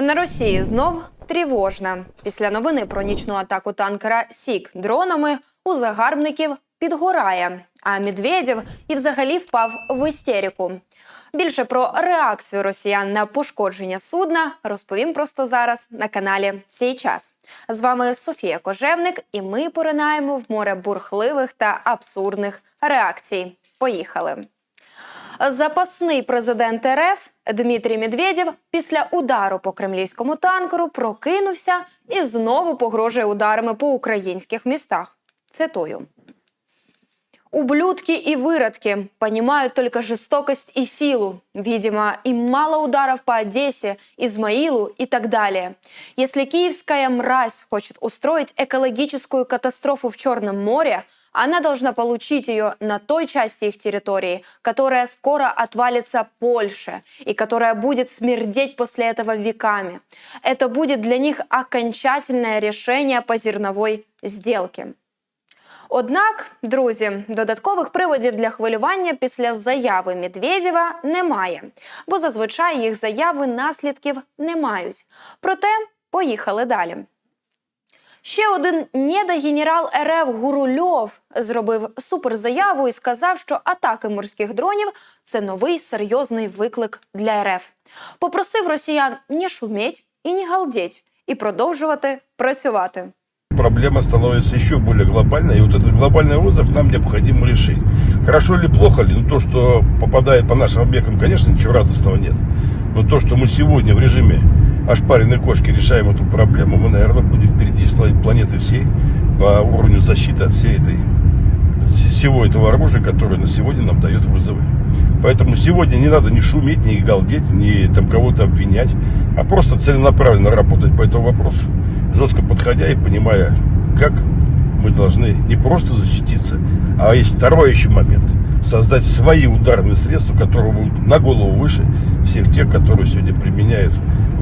На Росії знов тривожна. Після новини про нічну атаку танкера Сік дронами у загарбників підгорає. А Медведєв і взагалі впав в істерику. Більше про реакцію росіян на пошкодження судна розповім просто зараз на каналі Сій час. З вами Софія Кожевник, і ми поринаємо в море бурхливих та абсурдних реакцій. Поїхали. Запасний президент РФ Дмитрій Медведєв після удару по кремлівському танкеру прокинувся і знову погрожує ударами по українських містах. Цитую. Ублюдки и выродки понимают только жестокость и силу. Видимо, им мало ударов по Одессе, Измаилу и так далее. Если киевская мразь хочет устроить экологическую катастрофу в Черном море, она должна получить ее на той части их территории, которая скоро отвалится Польше и которая будет смердеть после этого веками. Это будет для них окончательное решение по зерновой сделке. Однак, друзі, додаткових приводів для хвилювання після заяви Медведєва немає, бо зазвичай їх заяви наслідків не мають. Проте поїхали далі. Ще один недогенерал РФ Гурульов зробив суперзаяву і сказав, що атаки морських дронів це новий серйозний виклик для РФ. Попросив росіян не шуметь і не галдеть і продовжувати працювати. проблема становится еще более глобальной, и вот этот глобальный вызов нам необходимо решить. Хорошо ли, плохо ли, ну то, что попадает по нашим объектам, конечно, ничего радостного нет. Но то, что мы сегодня в режиме ошпаренной кошки решаем эту проблему, мы, наверное, будем впереди славить Планеты всей по уровню защиты от всей этой, всего этого оружия, которое на сегодня нам дает вызовы. Поэтому сегодня не надо ни шуметь, ни галдеть, ни там кого-то обвинять, а просто целенаправленно работать по этому вопросу жестко подходя и понимая, как мы должны не просто защититься, а есть второй еще момент. Создать свои ударные средства, которые будут на голову выше всех тех, которые сегодня применяют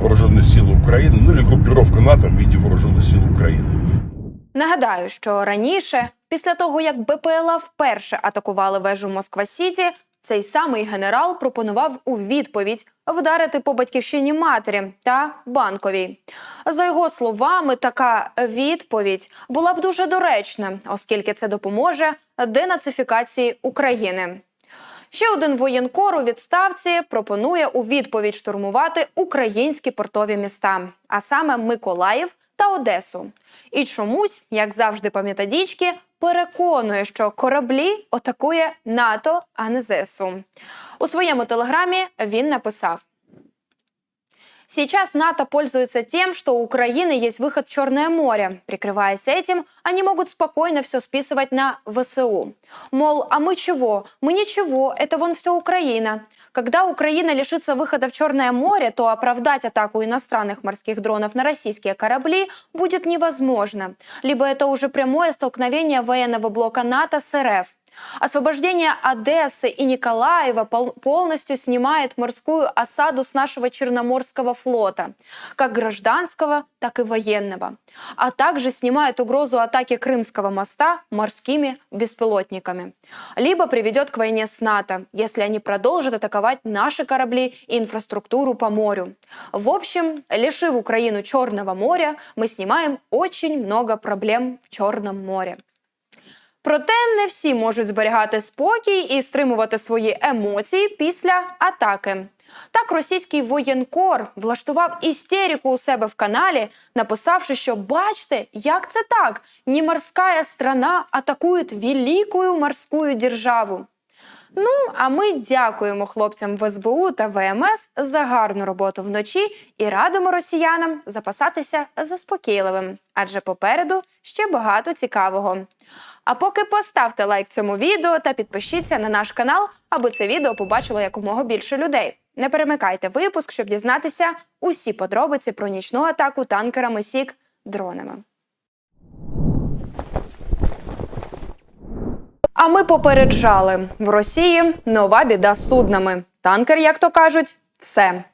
вооруженные силы Украины, ну или группировка НАТО в виде вооруженных сил Украины. Нагадаю, що раніше, після того як БПЛА вперше атакували вежу Москва Сіті, цей самий генерал пропонував у відповідь вдарити по батьківщині матері та банковій. За його словами, така відповідь була б дуже доречна, оскільки це допоможе денацифікації України. Ще один воєнкор у відставці пропонує у відповідь штурмувати українські портові міста, а саме Миколаїв та Одесу. І чомусь, як завжди пам'ятадічки, переконує, що кораблі атакує НАТО, а не ЗСУ. У своєму телеграмі він написав. Сейчас НАТО пользуется тем, что у Украины есть выход в Черное море. Прикрываясь этим, они могут спокойно все списывать на ВСУ. Мол, а мы чего? Мы ничего, это вон все Украина. Когда Украина лишится выхода в Черное море, то оправдать атаку иностранных морских дронов на российские корабли будет невозможно. Либо это уже прямое столкновение военного блока НАТО с РФ. Освобождение Одессы и Николаева пол- полностью снимает морскую осаду с нашего Черноморского флота, как гражданского, так и военного, а также снимает угрозу атаки Крымского моста морскими беспилотниками. Либо приведет к войне с НАТО, если они продолжат атаковать наши корабли и инфраструктуру по морю. В общем, лишив Украину Черного моря, мы снимаем очень много проблем в Черном море. Проте не всі можуть зберігати спокій і стримувати свої емоції після атаки. Так, російський воєнкор влаштував істерику у себе в каналі, написавши, що бачите, як це так? Не морська страна атакує велику морську державу. Ну, а ми дякуємо хлопцям в СБУ та ВМС за гарну роботу вночі і радимо росіянам запасатися заспокійливим, адже попереду ще багато цікавого. А поки поставте лайк цьому відео та підпишіться на наш канал, аби це відео побачило якомога більше людей. Не перемикайте випуск, щоб дізнатися усі подробиці про нічну атаку танкерами Сік дронами. А ми попереджали в Росії нова біда з суднами. Танкер, як то кажуть, все.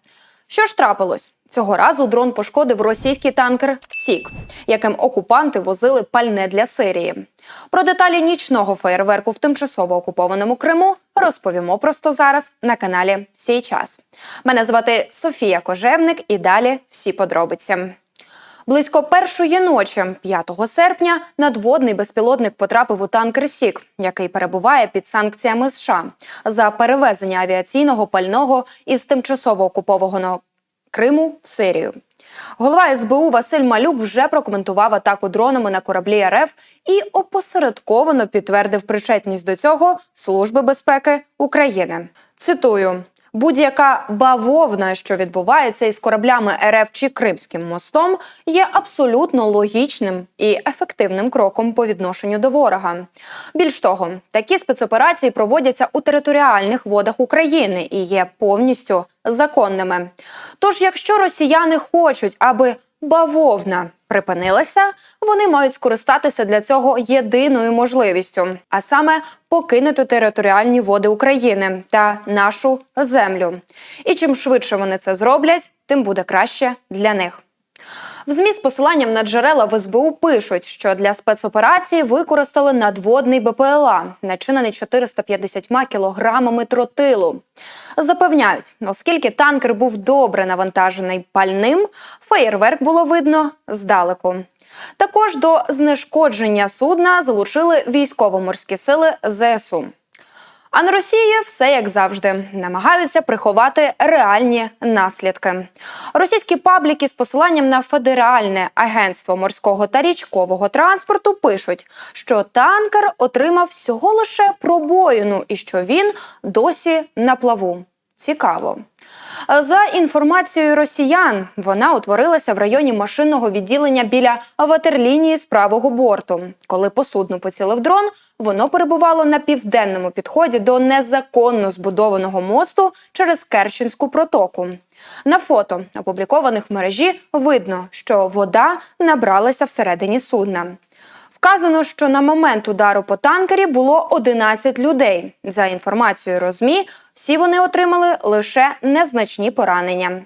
Що ж трапилось? Цього разу дрон пошкодив російський танкер Сік, яким окупанти возили пальне для Сирії. Про деталі нічного феєрверку в тимчасово окупованому Криму розповімо просто зараз на каналі Сій час. Мене звати Софія Кожевник, і далі всі подробиці. Близько першої ночі, 5 серпня, надводний безпілотник потрапив у танкер Сік, який перебуває під санкціями США за перевезення авіаційного пального із тимчасово окупованого Криму в Сирію. Голова СБУ Василь Малюк вже прокоментував атаку дронами на кораблі РФ і опосередковано підтвердив причетність до цього Служби безпеки України. Цитую. Будь-яка бавовна, що відбувається із кораблями РФ чи Кримським мостом, є абсолютно логічним і ефективним кроком по відношенню до ворога. Більш того, такі спецоперації проводяться у територіальних водах України і є повністю законними. Тож, якщо росіяни хочуть, аби бавовна припинилася, вони мають скористатися для цього єдиною можливістю, а саме покинути територіальні води України та нашу землю. І чим швидше вони це зроблять, тим буде краще для них. В ЗМІ з посиланням на джерела в СБУ пишуть, що для спецоперації використали надводний БПЛА, начинений 450 кілограмами тротилу. Запевняють, оскільки танкер був добре навантажений пальним, феєрверк було видно здалеку. Також до знешкодження судна залучили військово-морські сили ЗСУ. А на Росії все як завжди намагаються приховати реальні наслідки. Російські пабліки з посиланням на Федеральне агентство морського та річкового транспорту пишуть, що танкер отримав всього лише пробоїну і що він досі на плаву. Цікаво. За інформацією росіян, вона утворилася в районі машинного відділення біля ватерлінії з правого борту. Коли по судну поцілив дрон, воно перебувало на південному підході до незаконно збудованого мосту через Керченську протоку. На фото, опублікованих в мережі, видно, що вода набралася всередині судна. Вказано, що на момент удару по танкері було 11 людей. За інформацією Розмі, всі вони отримали лише незначні поранення.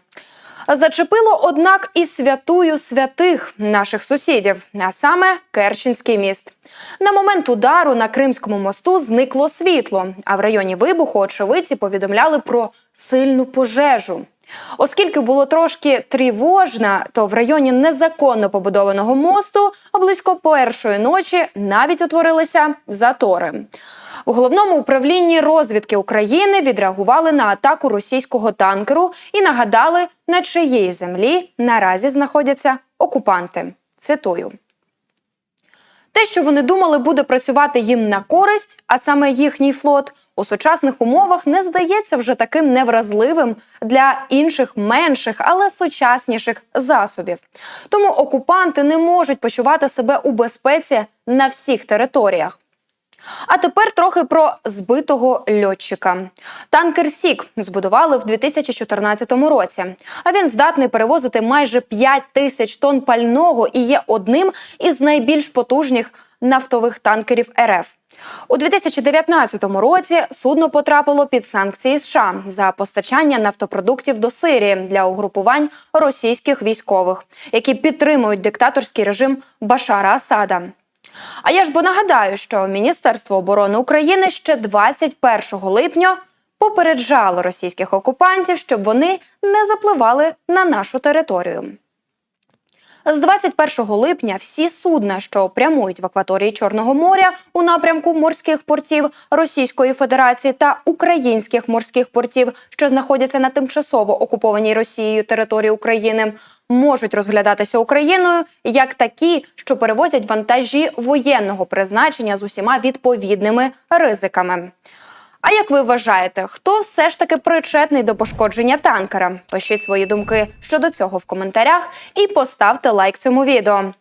Зачепило, однак, і святую святих наших сусідів, а саме Керченський міст. На момент удару на Кримському мосту зникло світло, а в районі вибуху очевидці повідомляли про сильну пожежу. Оскільки було трошки тривожно, то в районі незаконно побудованого мосту близько першої ночі навіть утворилися затори. У головному управлінні розвідки України відреагували на атаку російського танкеру і нагадали, на чиїй землі наразі знаходяться окупанти. Цитую. Те, що вони думали, буде працювати їм на користь, а саме їхній флот, у сучасних умовах не здається вже таким невразливим для інших менших, але сучасніших засобів. Тому окупанти не можуть почувати себе у безпеці на всіх територіях. А тепер трохи про збитого льотчика. Танкер Сік збудували в 2014 році. А він здатний перевозити майже 5 тисяч тонн пального і є одним із найбільш потужних нафтових танкерів РФ. У 2019 році судно потрапило під санкції США за постачання нафтопродуктів до Сирії для угрупувань російських військових, які підтримують диктаторський режим Башара Асада. А я ж бо нагадаю, що Міністерство оборони України ще 21 липня попереджало російських окупантів, щоб вони не запливали на нашу територію. З 21 липня всі судна, що прямують в акваторії Чорного моря у напрямку морських портів Російської Федерації та українських морських портів, що знаходяться на тимчасово окупованій Росією території України, можуть розглядатися Україною як такі, що перевозять вантажі воєнного призначення з усіма відповідними ризиками. А як ви вважаєте, хто все ж таки причетний до пошкодження танкера? Пишіть свої думки щодо цього в коментарях і поставте лайк цьому відео.